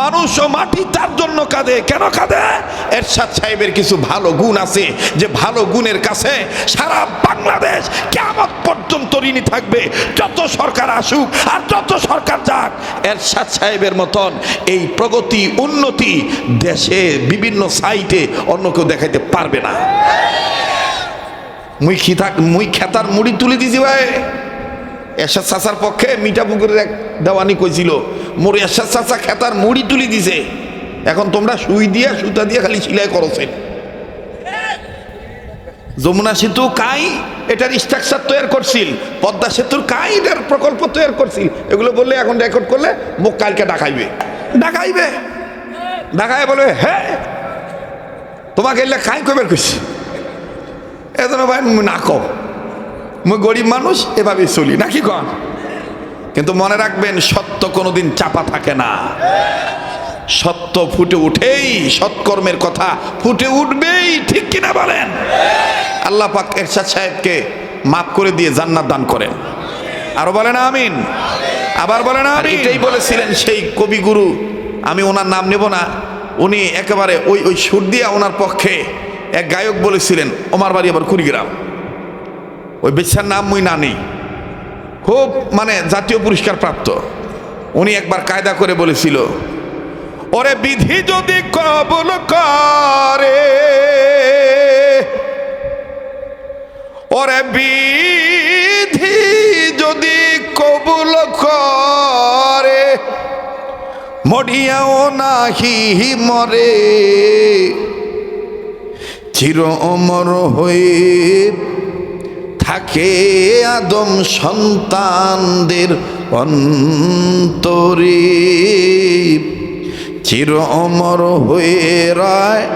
মানুষ ও মাটি তার জন্য কাঁদে। কেন কাঁদে? এরশাদ সাহেবের কিছু ভালো গুণ আছে যে ভালো গুণের কাছে সারা বাংলাদেশ কেমন পর্যন্ত ঋণী থাকবে। যত সরকার আসুক আর যত সরকার যাক, এরশাদ সাহেবের মতন এই প্রগতি, উন্নতি দেশে বিভিন্ন সাইটে অন্য কেউ দেখাইতে পারবে না। মুই খিতা মুই খেতার মুড়ি তুলে দিছি ভাই। এরশাদ চাচার পক্ষে মিঠাপুকুরের এক দেওয়ানি কইছিল, মোর এরশাদ চাচা খেতার মুড়ি তুলি দিছে। এখন তোমরা সুই দিয়া, সুতা দিয়ে খালি সিলাই করছেন। যমুনা সেতু কাই এটার স্ট্রাকচার তৈরি করছিল, পদ্মা সেতুর কাই এটার প্রকল্প তৈরি করছিল। এগুলো বললে এখন রেকর্ড করলে মুখ কালকে ডাকাইবে। ডাকাইবে? ডাকায় বলবে হ্যাঁ তোমাকে এলে কাই কবের কইছি? এজন্য ভাই না কম মুই গরিব মানুষ এভাবেই চলি। নাকি কন? কিন্তু মনে রাখবেন সত্য কোনোদিন চাপা থাকে না। সত্য ফুটে উঠেই সৎকর্মের কথা ফুটে উঠবেই ঠিক কিনা বলেন? আল্লাহ পাক এরশাদ সাহেবকে মাফ করে দিয়ে জান্নাত দান করেন। আরও বলেন আমিন। আবার বলেন আমি এটাই বলেছিলেন সেই কবিগুরু আমি ওনার নাম নেব না উনি একেবারে ওই ওই সুর দিয়া ওনার পক্ষে এক গায়ক বলেছিলেন ওমার বাড়ি আবার কুড়িগ্রাম। ওই বেচার নাম মুই না নেই খুব মানে জাতীয় পুরস্কার প্রাপ্ত। উনি একবার কায়দা করে বলেছিল, ওরে বিধি যদি কবুল করে, ওরে বিধি যদি কবুল করে, মরিয়াও নাহি মরে, চির অমর হয়ে থাকে আদম সন্তানদের অন্তরে। চির অমর হয়ে রায়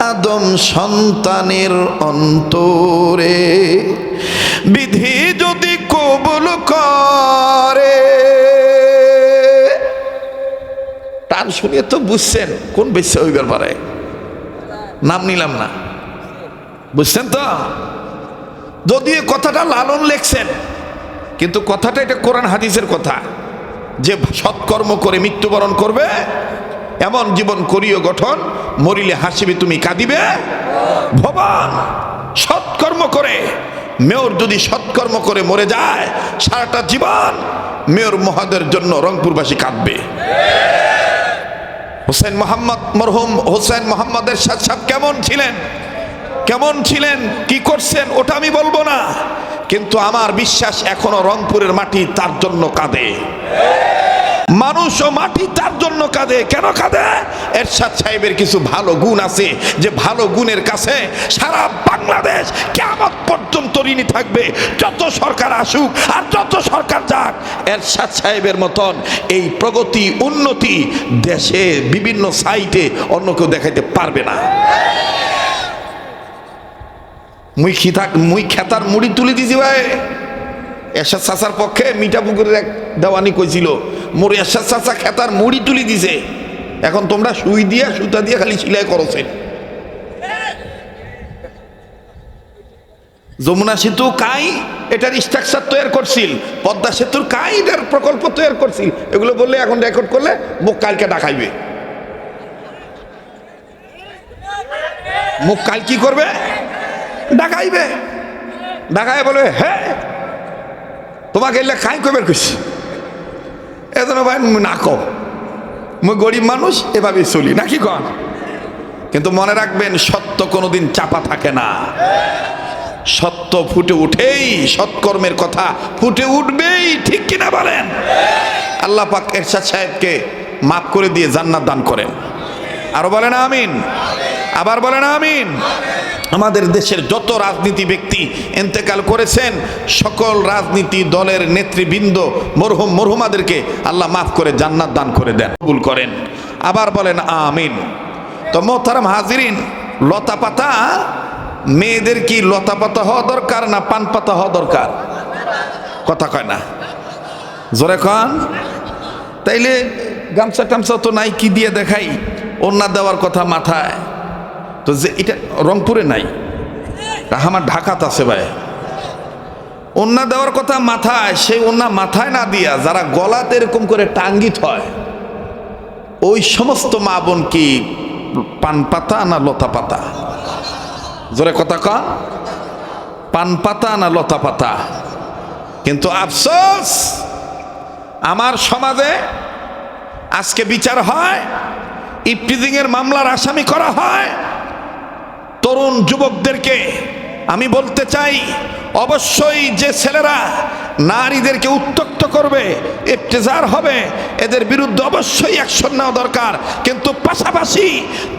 আদম সন্তানের অন্তরে। বিধি যদি কবুল করে। টান শুনিয়ে তো বুঝছেন কোন বেশ্যা হইবার পারে। নাম নিলাম না। বুঝছেন তো? যদিও কথাটা লালন লেখছেন, কিন্তু কথাটা এটা কোরআন হাদিসের কথা, যে সৎকর্ম করে মৃত্যুবরণ করবে, এমন জীবন করিও গঠন, মরিলে হাসিবে, তুমি কাঁদিবে ভবান সৎকর্ম করে, মেয়র যদি সৎকর্ম করে মরে যায়, সারাটা জীবন মেয়র মহাদের জন্য রংপুরবাসী কাঁদবে। হোসেন মোহাম্মদ মরহুম, হোসেন মোহাম্মদের সাথে কেমন ছিলেন? কেমন ছিলেন, কি করছেন, ওটা আমি বলব না। কিন্তু আমার বিশ্বাস এখনও রংপুরের মাটি তার জন্য কাঁদে। মানুষ ও মাটি তার জন্য কাঁদে। কেন কাঁদে? এরশাদ সাহেবের কিছু ভালো গুণ আছে যে ভালো গুণের কাছে সারা বাংলাদেশ কেমন পর্যন্ত ঋণী থাকবে, যত সরকার আসুক আর যত সরকার যাক, এরশাদ সাহেবের মতন এই প্রগতি, উন্নতি দেশে বিভিন্ন সাইটে অন্য কেউ দেখাইতে পারবে না। মুই খিতা, মুই খেতার মুড়ি তুলি দিছি ভাই। এরশাদ চাচার পক্ষে মিঠা পুকুরের এক দেওয়ানি কইছিল, মোর এরশাদ চাচা খেতার মুড়ি তুলি দিছে। এখন তোমরা সুই দিয়া, সুতা দিয়ে খালি সিলাই করছেন যমুনা সেতু কাই? এটার স্ট্রাকচার তৈরি করছিল। পদ্মা সেতুর কাই? এটার প্রকল্প তৈরি করছিল। এগুলো বললে এখন রেকর্ড করলে মুখ কালকে ডাকাইবে মুখ কাল কি করবে? ডাকাইবে। ডাকায় বলবে হ্যাঁ তোমাকে এলে কাই কবে কইছি এজন্য ভাই না কম মুই গরিব মানুষ, এভাবেই চলি। নাকি কন? কিন্তু মনে রাখবেন, সত্য কোনোদিন চাপা থাকে না। সত্য ফুটে উঠেই, সৎকর্মের কথা ফুটে উঠবেই, ঠিক কিনা বলেন? আল্লাহ পাক এরশাদ সাহেবকে মাফ করে দিয়ে জান্নাত দান করেন। আরও বলেন, আমিন। আবার বলেন আমিন। আমাদের দেশের যত রাজনীতি ব্যক্তি এন্তেকাল করেছেন, সকল রাজনীতি দলের নেতৃবৃন্দ, মরহুম মরহুমাদেরকে আল্লাহ মাফ করে জান্নাত দান করে দেন। কবুল করেন। আবার বলেন আমিন। তো মোহতারাম হাজিরিন লতা পাতা মেয়েদের কি লতা পাতা হওয়া দরকার না পান পাতা হওয়া দরকার? কথা কয় না। জোরে কন। তাইলে গামছা টামছা তো নাই কি দিয়ে দেখাই ওন্না দেওয়ার কথা মাথায়। তো যে এটা রংপুরে নাই। আমার ঢাকাত আছে ভাই। ওন্না দেওয়ার কথা মাথায়, সেই ওন্না মাথায় না দিয়া যারা গলাতে এরকম করে টাঙ্গিত হয়, ওই সমস্ত মা বোন কি পান পাতা না লতা পাতা? জোরে কথা কন পান পাতা না লতা পাতা? কিন্তু আফসোস, আমার সমাজে আজকে বিচার হয় ইফটিজিং এর মামলার আসামি করা হয় তরুণ যুবকদেরকে আমি বলতে চাই অবশ্যই যে ছেলেরা নারীদেরকে উত্তক্ত করবে, ইফতেজার হবে, এদের বিরুদ্ধে অবশ্যই অ্যাকশন নেওয়া দরকার। কিন্তু পাশাপাশি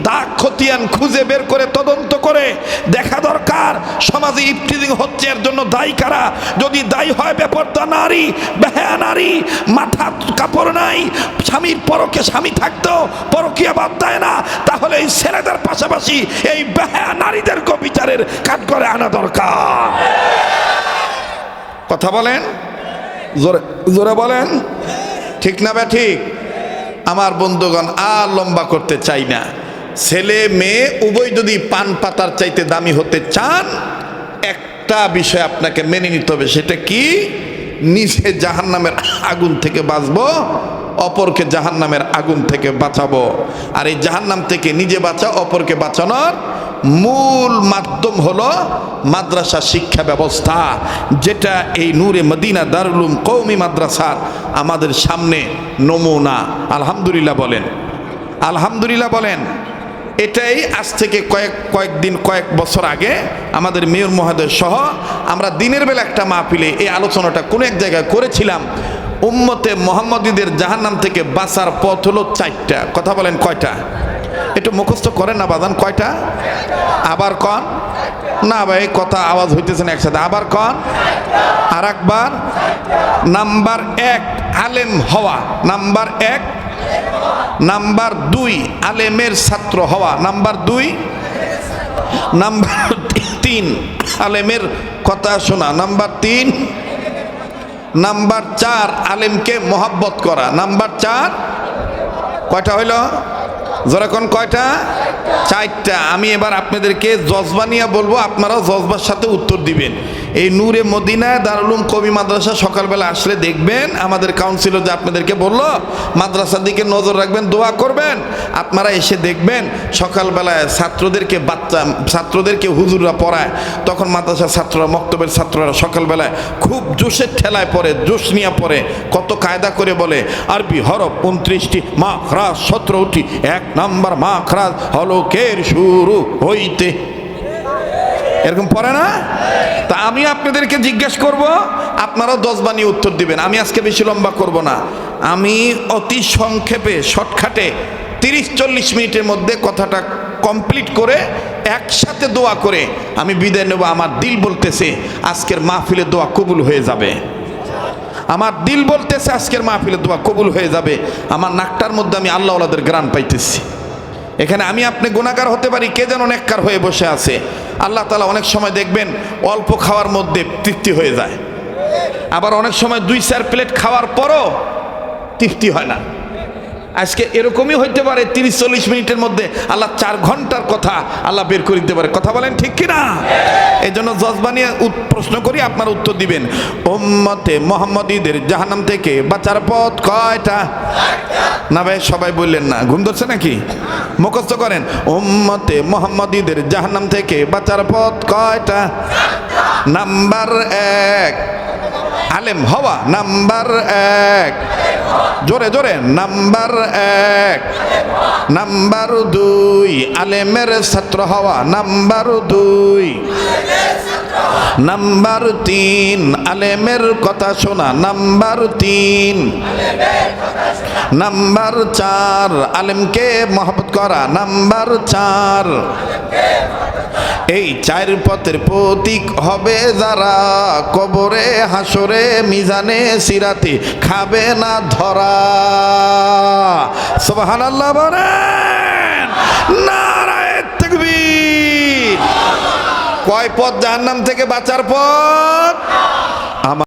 দাগ, খতিয়ান খুঁজে বের করে তদন্ত করে দেখা দরকার, সমাজে ইফতিজিং হচ্ছে, এর জন্য দায়ী কারা? যদি দায়ী হয় বেপর্দা নারী, বেহায়া নারী, মাথা কাপড় নাই, স্বামীর পরকে স্বামী থাকতো, পরকিয়া বাদ দেয় না, তাহলে এই ছেলেদের পাশাপাশি এই বেহায়া নারীদেরকেও বিচারের কাজ করে আনা দরকার। কথা বলেন? জোরে জোরে বলেন। ঠিক না ব্যা ঠিক? আমার বন্ধুগণ আর লম্বা করতে চাই না। ছেলে, মেয়ে, উভয় যদি পান পাতার চাইতে দামি হতে চান, একটা বিষয় আপনাকে মেনে নিতে হবে, সেটা কি? নিজে জাহান্নামের আগুন থেকে বাঁচবো, অপরকে জাহান্নামের আগুন থেকে বাঁচাবো। আর এই জাহান্নাম থেকে নিজে বাঁচা, অপরকে বাঁচানোর মূল মাধ্যম হলো মাদ্রাসা শিক্ষা ব্যবস্থা, যেটা এই নূরে মদিনা দারুলুম কৌমি মাদ্রাসার আমাদের সামনে নমুনা। আলহামদুলিল্লাহ বলেন। আলহামদুলিল্লাহ বলেন, এটাই আজ থেকে কয়েক, কয়েকদিন, কয়েক বছর আগে আমাদের মেয়র মহোদয় সহ আমরা দিনের বেলা একটা মাহফিলে এই আলোচনাটা কোনো এক জায়গায় করেছিলাম। উম্মতে মোহাম্মদীদের জাহান্নাম থেকে বাঁচার পথ হলো চারটা। কথা বলেন কয়টা? একটু মুখস্থ করেন না বাদান কয়টা? আবার কন? না ভাই কথা আওয়াজ হইতেছে না একসাথে। আবার কন? আর একবার নাম্বার এক, আলেম হওয়া। নাম্বার এক, নাম্বার দুই, আলেমের ছাত্র হওয়া। নাম্বার দুই, নাম্বার তিন, আলেমের কথা শোনা। নাম্বার তিন, নাম্বার চার, আলেমকে মোহাব্বত করা। নাম্বার চার, কয়টা হইল? যেরকম কয়টা? চারটা। আমি এবার আপনাদেরকে জজবা নিয়ে বলব আপনারা জজবার সাথে উত্তর দিবেন। এই নূরে মদিনায় দারুলুম কবি মাদ্রাসা সকালবেলা আসলে দেখবেন, আমাদের কাউন্সিলর যে আপনাদেরকে বলল, মাদ্রাসার দিকে নজর রাখবেন, দোয়া করবেন। আপনারা এসে দেখবেন, সকালবেলায় ছাত্রদেরকে বাচ্চা, ছাত্রদেরকে হুজুররা পড়ায়। তখন মাদ্রাসার ছাত্ররা, মক্তবের ছাত্ররা সকালবেলায় খুব জোশের ঠেলায় পড়ে, জোশ নিয়ে পড়ে, কত কায়দা করে বলে, আরবি হরফ উনত্রিশটি মা খরাজ সতেরোটি, এক নাম্বার মা খরাজ হলকের শুরু হইতে এরকম পড়ে না? তা আমি আপনাদেরকে জিজ্ঞেস করব, আপনারাও দশ বানিয়ে উত্তর দিবেন। আমি আজকে বেশি লম্বা করব না। আমি অতি সংক্ষেপে, শর্টকাটে, তিরিশ চল্লিশ মিনিটের মধ্যে কথাটা কমপ্লিট করে একসাথে দোয়া করে আমি বিদায় নেব। আমার দিল বলতেছে, আজকের মাহফিলে দোয়া কবুল হয়ে যাবে। আমার দিল বলতেছে, আজকের মাহফিলে দোয়া কবুল হয়ে যাবে। আমার নাকটার মধ্যে আমি আল্লাহ আল্লাহদের গ্রান পাইতেছি। এখানে আমি আপনি গুণাগার হতে পারি, কে যেন নেককার হয়ে বসে আছে। আল্লাহ তালা অনেক সময় দেখবেন অল্প খাওয়ার মধ্যে তৃপ্তি হয়ে যায়। আবার অনেক সময় দুই চার প্লেট খাওয়ার পরও তৃপ্তি হয় না। আজকে এরকমই হইতে পারে তিরিশ চল্লিশ মিনিটের মধ্যে আল্লাহ চার ঘণ্টার কথা আল্লাহ বের করে দিতে পারে। কথা বলেন ঠিক কিনা? এই জন্য জজবানিয়ে প্রশ্ন করি, আপনার উত্তর দিবেন। ওম্মতে মোহাম্মদীদের জাহান্নাম থেকে বাঁচার পথ কয়টা? না ভাই, সবাই বললেন না। ঘুম ধরছে নাকি? মুখস্থ করেন। ওম্মতে মোহাম্মদীদের জাহান্নাম থেকে বাঁচার পথ কয়টা? নাম্বার এক। আলেম হওয়া, নাম্বার এক। জোরে জোরে। নাম্বার এক। নাম্বার দুই, আলেমের ছাত্র হওয়া। নাম্বার দুই। নাম্বার তিন, আলেমের কথা শোনা। নাম্বার তিন। নাম্বার চার, আলেমকে মহব্বত করা। নাম্বার চার। এই চার পথের প্রতীক হবে যারা। কবরে, হাসরে, মিজানে, সিরাতে খাবে না ধরা। সোহান আল্লাহ বলেন কয় পথ জাহান্নাম থেকে বাঁচার পথ?